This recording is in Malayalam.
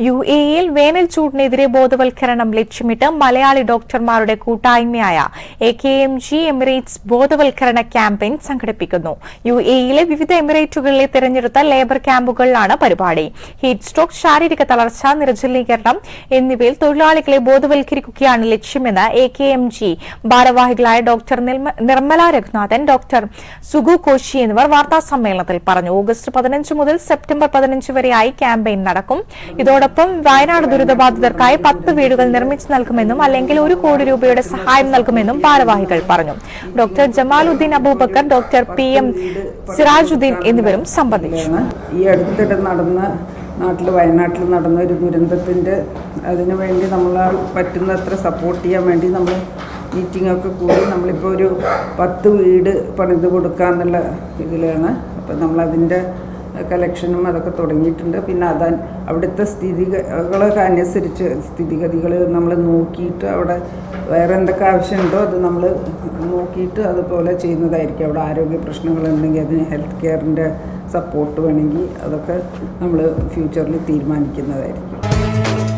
യു എയിൽ വേനൽ ചൂടിനെതിരെ ബോധവൽക്കരണം ലക്ഷ്യമിട്ട് മലയാളി ഡോക്ടർമാരുടെ കൂട്ടായ്മയായ A K M G emirates ബോധവൽക്കരണ ക്യാമ്പയിൻ സംഘടിപ്പിക്കുന്നു. യു എയിലെ വിവിധ എമിറേറ്റുകളിലെ തിരഞ്ഞെടുത്ത ലേബർ ക്യാമ്പുകളിലാണ് പരിപാടി. ഹീറ്റ് സ്ട്രോക്ക് ശാരീരിക തളർച്ച നിർജലീകരണം എന്നിവയിൽ തൊഴിലാളികളെ ബോധവൽക്കരിക്കുകയാണ് ലക്ഷ്യമെന്ന് എ കെ എം ജി ഭാരവാഹികളായ ഡോക്ടർ നിർമ്മല രഘുനാഥൻ ഡോക്ടർ സുഗു കോശി എന്നിവർ വാർത്താ സമ്മേളനത്തിൽ പറഞ്ഞു. ഓഗസ്റ്റ് പതിനഞ്ച് മുതൽ സെപ്റ്റംബർ പതിനഞ്ച് വരെയായി ക്യാമ്പയിൻ നടക്കും. ഇതോടൊപ്പം വയനാട് ദുരിതബാധിതർക്കായി പത്ത് വീടുകൾ നിർമ്മിച്ചു നൽകുമെന്നും അല്ലെങ്കിൽ ഒരു കോടി രൂപയുടെ സഹായം നൽകുമെന്നും ഭാരവാഹികൾ പറഞ്ഞു. Doctor Jamaluddin Abubakar doctor P M Sirajuddin എന്നിവരും സംബന്ധിച്ചു. ഈ അടുത്തിടെ നടന്ന നാട്ടിൽ വയനാട്ടിൽ നടന്ന ഒരു ദുരന്തത്തിന്റെ അതിനുവേണ്ടി നമ്മൾ പറ്റുന്നത്ര സപ്പോർട്ട് ചെയ്യാൻ വേണ്ടി നമ്മൾ മീറ്റിംഗ് ഒക്കെ കൂടി നമ്മളിപ്പോൾ ഒരു പത്ത് വീട് പണിത് കൊടുക്കാന്നുള്ള ഇതിലാണ്. അപ്പം നമ്മളതിന്റെ കലക്ഷനും അതൊക്കെ തുടങ്ങിയിട്ടുണ്ട്. പിന്നെ അത അവിടുത്തെ സ്ഥിതികളൊക്കെ അനുസരിച്ച് സ്ഥിതിഗതികൾ നമ്മൾ നോക്കിയിട്ട് അവിടെ വേറെ എന്തൊക്കെ ആവശ്യമുണ്ടോ അത് നമ്മൾ നോക്കിയിട്ട് അതുപോലെ ചെയ്യുന്നതായിരിക്കും. അവിടെ ആരോഗ്യ പ്രശ്നങ്ങൾ ഉണ്ടെങ്കിൽ അതിന് ഹെൽത്ത് കെയറിന്റെ സപ്പോർട്ട് വേണമെങ്കിൽ അതൊക്കെ നമ്മൾ ഫ്യൂച്ചറിൽ തീരുമാനിക്കുന്നതായിരിക്കും.